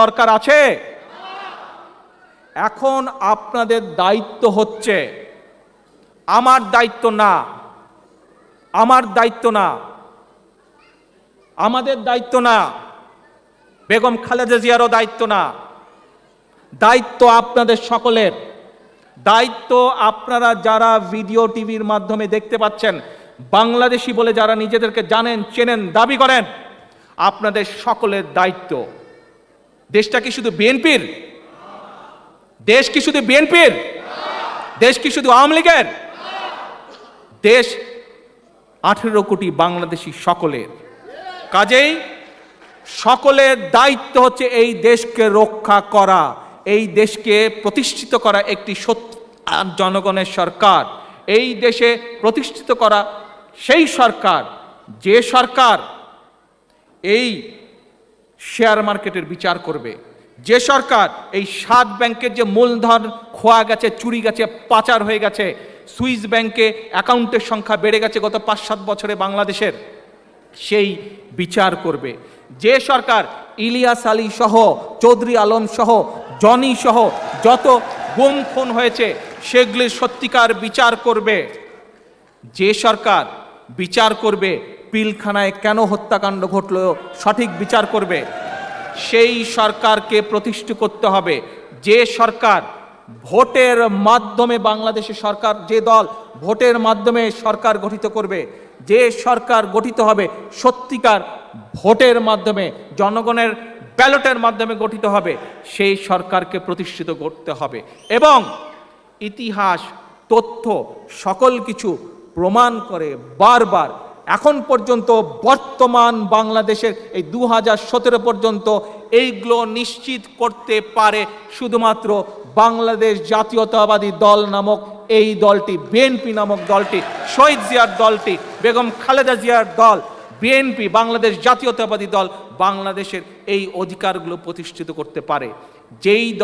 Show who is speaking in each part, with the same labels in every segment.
Speaker 1: দরকার আছে? এখন আপনাদের দায়িত্ব হচ্ছে, আমার দায়িত্ব না, আমার দায়িত্ব না, আমাদের দায়িত্ব না, বেগম খালেদা জিয়ারও দায়িত্ব না, দায়িত্ব আপনাদের সকলের, দায়িত্ব আপনারা যারা ভিডিও টিভির মাধ্যমে দেখতে পাচ্ছেন, বাংলাদেশি বলে যারা নিজেদেরকে জানেন, চেনেন, দাবি করেন, আপনাদের সকলের দায়িত্ব। দেশটা কি শুধু বিএনপির? দেশ কি শুধু বিএনপির? দেশ কি শুধু আওয়ামী লীগের? দেশ আঠেরো কোটি বাংলাদেশি সকলের। কাজেই সকলের দায়িত্ব হচ্ছে এই দেশকে রক্ষা করা, এই দেশকে প্রতিষ্ঠিত করা একটি সত্য জনগণের সরকার। এই দেশে প্রতিষ্ঠিত করা সেই সরকার, যে সরকার এই শেয়ার মার্কেটের বিচার করবে। যে সরকার এই সাত ব্যাংকের যে মূলধন খোয়া গেছে, চুরি গেছে, পাচার হয়ে গেছে, সুইস ব্যাংকে অ্যাকাউন্টের সংখ্যা বেড়ে গেছে গত পাঁচ সাত বছরে বাংলাদেশের, সেই বিচার করবে। যে সরকার ইলিয়াস আলী সহ, চৌধুরী আলম সহ, জনি সহ যত গুম খুন হয়েছে সেগুলির সত্যিকার বিচার করবে। যে সরকার বিচার করবে, পিলখানায় কেন হত্যাকাণ্ড ঘটল সঠিক বিচার করবে সেই সরকারকে প্রতিষ্ঠিত করতে হবে। যে সরকার ভোটের মাধ্যমে বাংলাদেশের সরকার, যে দল ভোটের মাধ্যমে সরকার গঠিত করবে, যে সরকার গঠিত হবে সত্যিকার ভোটের মাধ্যমে, জনগণের ব্যালটের মাধ্যমে গঠিত হবে, সেই সরকারকে প্রতিষ্ঠিত করতে হবে। এবং ইতিহাস, তথ্য সকল কিছু প্রমাণ করে বারবার এখন পর্যন্ত বর্তমান বাংলাদেশের এই দু হাজার সতেরো পর্যন্ত এইগুলো নিশ্চিত করতে পারে শুধুমাত্র বাংলাদেশ জাতীয়তাবাদী দল নামক এই দলটি, বিএনপি নামক দলটি, শহীদ জিয়ার দলটি, বেগম খালেদা জিয়ার দল, বিএনপি, বাংলাদেশ জাতীয়তাবাদী দল বাংলাদেশের এই অধিকারগুলো প্রতিষ্ঠিত করতে পারে। যেই দ,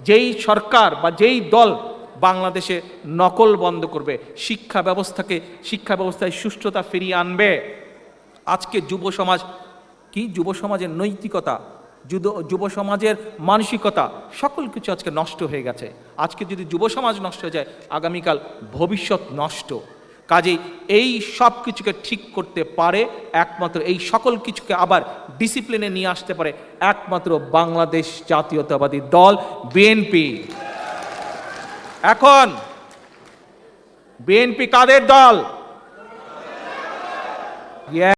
Speaker 1: যেই সরকার বা যেই দল বাংলাদেশে নকল বন্ধ করবে, শিক্ষা ব্যবস্থাকে, শিক্ষা ব্যবস্থায় সুষ্ঠুতা ফিরিয়ে আনবে। আজকে যুব সমাজ, কি? যুব সমাজের নৈতিকতা, যুব সমাজের মানসিকতা, সকল কিছু আজকে নষ্ট হয়ে গেছে। আজকে যদি যুব সমাজ নষ্ট হয়ে যায়, আগামীকাল ভবিষ্যৎ নষ্ট। কাজেই এই সব কিছুকে ঠিক করতে পারে, একমাত্র এই সকল কিছুকে আবার ডিসিপ্লিনে নিয়ে আসতে পারে একমাত্র বাংলাদেশ জাতীয়তাবাদী দল বিএনপি এখন বিএনপি কাদের দল?